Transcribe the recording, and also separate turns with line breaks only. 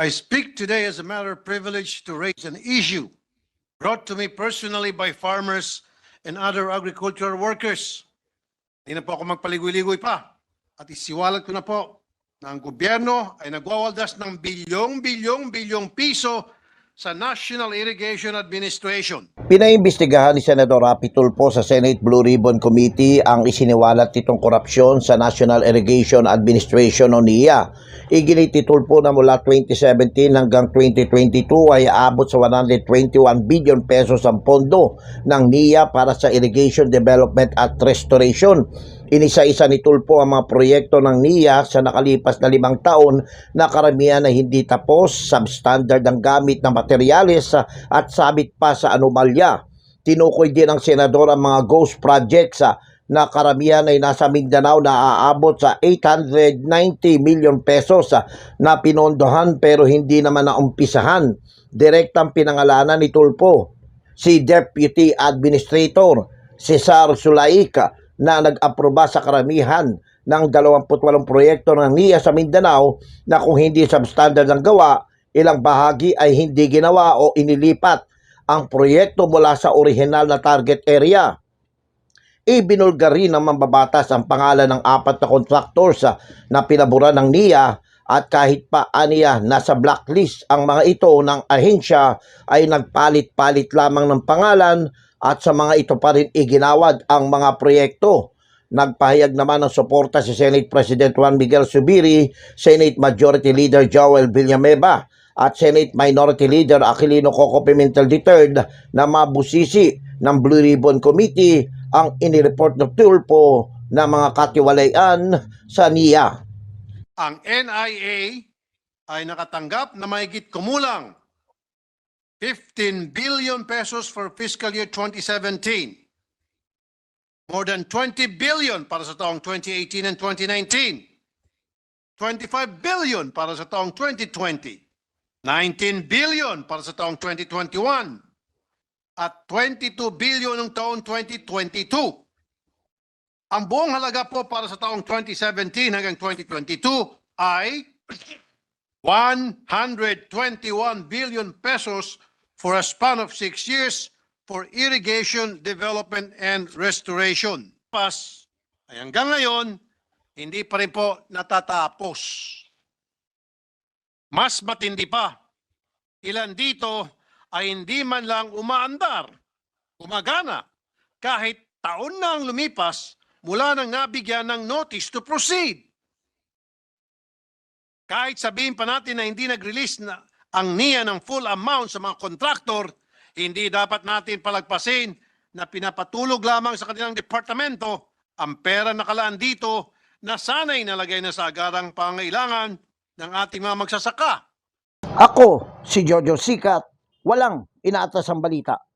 I speak today as a matter of privilege to raise an issue brought to me personally by farmers and other agricultural workers. Hindi na po ako magpaligoy-ligoy pa. At isiwalat ko na po na ang gobyerno ay nagwawaldas ng bilyong-bilyong-bilyong piso sa National Irrigation Administration.
Pinaimbestigahan ni Senador Rapi Tulfo sa Senate Blue Ribbon Committee ang isiniwalat nitong korupsyon sa National Irrigation Administration o NIA. Iginit ni Tulfo na mula 2017 hanggang 2022 ay aabot sa 121 billion pesos ang pondo ng NIA para sa irrigation development at restoration. Inisa-isa ni Tulfo ang mga proyekto ng NIA sa nakalipas na limang taon na karamihan ay hindi tapos, substandard ang gamit ng materyales at sabit pa sa anomalya. Tinukoy din ng senador ang mga ghost projects na karamihan ay nasa Mindanao na aabot sa 890 million pesos na pinondohan pero hindi naman naumpisahan. Direktang pinangalanan ni Tulfo si Deputy Administrator Cesar Sulaika na nag-aproba sa karamihan ng 28 proyekto ng NIA sa Mindanao na kung hindi substandard ang gawa, ilang bahagi ay hindi ginawa o inilipat ang proyekto mula sa orihinal na target area. Ibinulgar rin ng mambabatas ang pangalan ng apat na contractors na pinabura ng NIA at kahit pa aniya nasa blacklist ang mga ito ng ahensya ay nagpalit-palit lamang ng pangalan at sa mga ito pa rin iginawad ang mga proyekto. Nagpahayag naman ng suporta si Senate President Juan Miguel Subiri, Senate Majority Leader Joel Villanueva at Senate Minority Leader Aquilino Coco Pimentel III na mabusisi ng Blue Ribbon Committee ang inireport ng Tulpo na mga katiwalayan sa NIA.
Ang NIA ay nakatanggap na mahigit kumulang 15 billion pesos for fiscal year 2017. More than 20 billion para sa taong 2018 and 2019. 25 billion para sa taong 2020. 19 billion para sa taong 2021. At 22 billion ng taong 2022. Ang buong halaga po para sa taong 2017 hanggang 2022 ay 121 billion pesos for a span of six years for irrigation, development, and restoration. Pas, ay hanggang ngayon, hindi pa rin po natatapos. Mas matindi pa, ilan dito ay hindi man lang umaandar, gumagana, kahit taon na ang lumipas mula nang nabigyan ng notice to proceed. Kahit sabihin pa natin na hindi nag-release na ang NIA ng full amount sa mga kontraktor, hindi dapat natin palagpasin na pinapatulog lamang sa kanilang departamento ang pera nakalaan dito na sana'y nalagay na sa agarang pangailangan ng ating mga magsasaka.
Ako, si Jojo Sikat, walang inaatas ang balita.